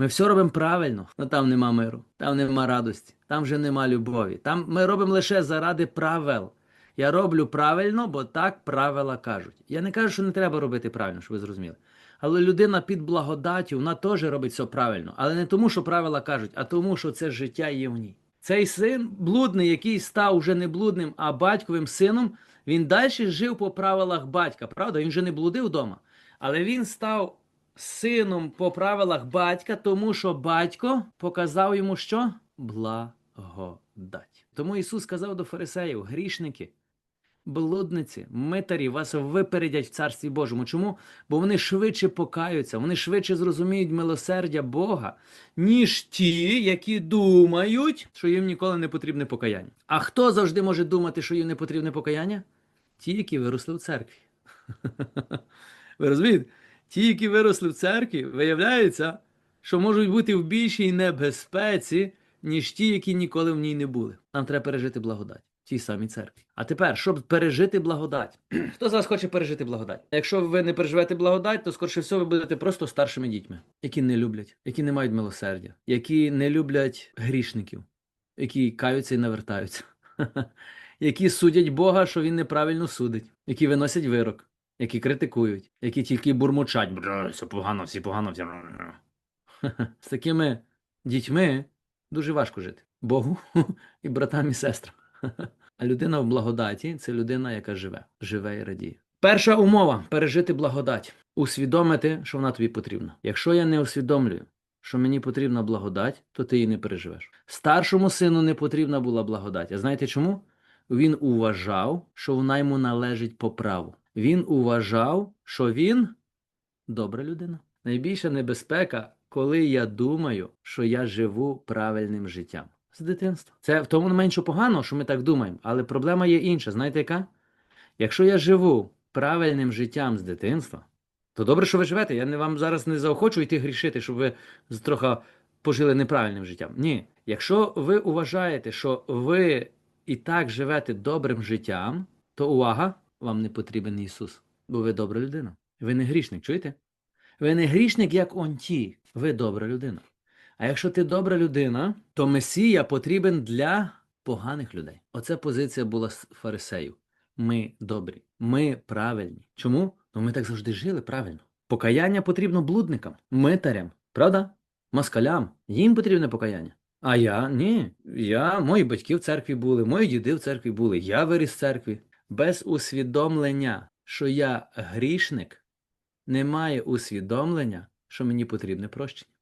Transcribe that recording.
Ми все робимо правильно, але там нема миру, там нема радості, там вже нема любові. Там ми робимо лише заради правил. Я роблю правильно, бо так правила кажуть. Я не кажу, що не треба робити правильно, щоб ви зрозуміли. Але людина під благодаттю, вона теж робить все правильно. Але не тому, що правила кажуть, а тому, що це життя є в ній. Цей син блудний, який став уже не блудним, а батьковим сином, він далі жив по правилах батька. Правда? Він вже не блудив вдома. Але він став сином по правилах батька, тому що батько показав йому що? Благодать. Тому Ісус сказав до фарисеїв: грішники, блудниці, митарі вас випередять в Царстві Божому. Чому? Бо вони швидше покаються, вони швидше зрозуміють милосердя Бога, ніж ті, які думають, що їм ніколи не потрібне покаяння. А хто завжди може думати, що їм не потрібне покаяння? Ті, які виросли в церкві. Ви розумієте? Ті, які виросли в церкві, виявляється, що можуть бути в більшій небезпеці, ніж ті, які ніколи в ній не були. Нам треба пережити благодать в тій самій церкві. А тепер, щоб пережити благодать, хто з вас хоче пережити благодать? Якщо ви не переживете благодать, то скорше всього ви будете просто старшими дітьми, які не люблять, які не мають милосердя, які не люблять грішників, які каються і навертаються, які судять Бога, що він неправильно судить, які виносять вирок які критикують, які тільки бурмочать, «Бля, все погано, всі погано, всі. З такими дітьми дуже важко жити. Богу і братам і сестрам. А людина в благодаті це людина, яка живе, живе і радіє. Перша умова пережити благодать, усвідомити, що вона тобі потрібна. Якщо я не усвідомлюю, що мені потрібна благодать, то ти її не переживеш. Старшому сину не потрібна була благодать. А знаєте чому? Він уважав, що вона йому належить по праву. Він уважав, що він добра людина. Найбільша небезпека, коли я думаю, що я живу правильним життям. З дитинства. Це в тому не менше погано, що ми так думаємо, але проблема є інша. Знаєте яка? Якщо я живу правильним життям з дитинства, то добре, що ви живете. Я не вам зараз не заохочу йти грішити, щоб ви трохи пожили неправильним життям. Ні. Якщо ви вважаєте, що ви і так живете добрим життям, то увага, вам не потрібен Ісус, бо ви добра людина. Ви не грішник, чуєте? Ви не грішник, як он ті, ви добра людина. А якщо ти добра людина, то Месія потрібен для поганих людей. Оце позиція була з фарисеїв. Ми добрі, ми правильні. Чому? Ну ми так завжди жили правильно. Покаяння потрібно блудникам, митарям, правда? Москалям. Їм потрібне покаяння. А я ні. Я, мої батьки в церкві були, мої діди в церкві були, я виріс в церкві. Без усвідомлення, що я грішник, немає усвідомлення, що мені потрібне прощення.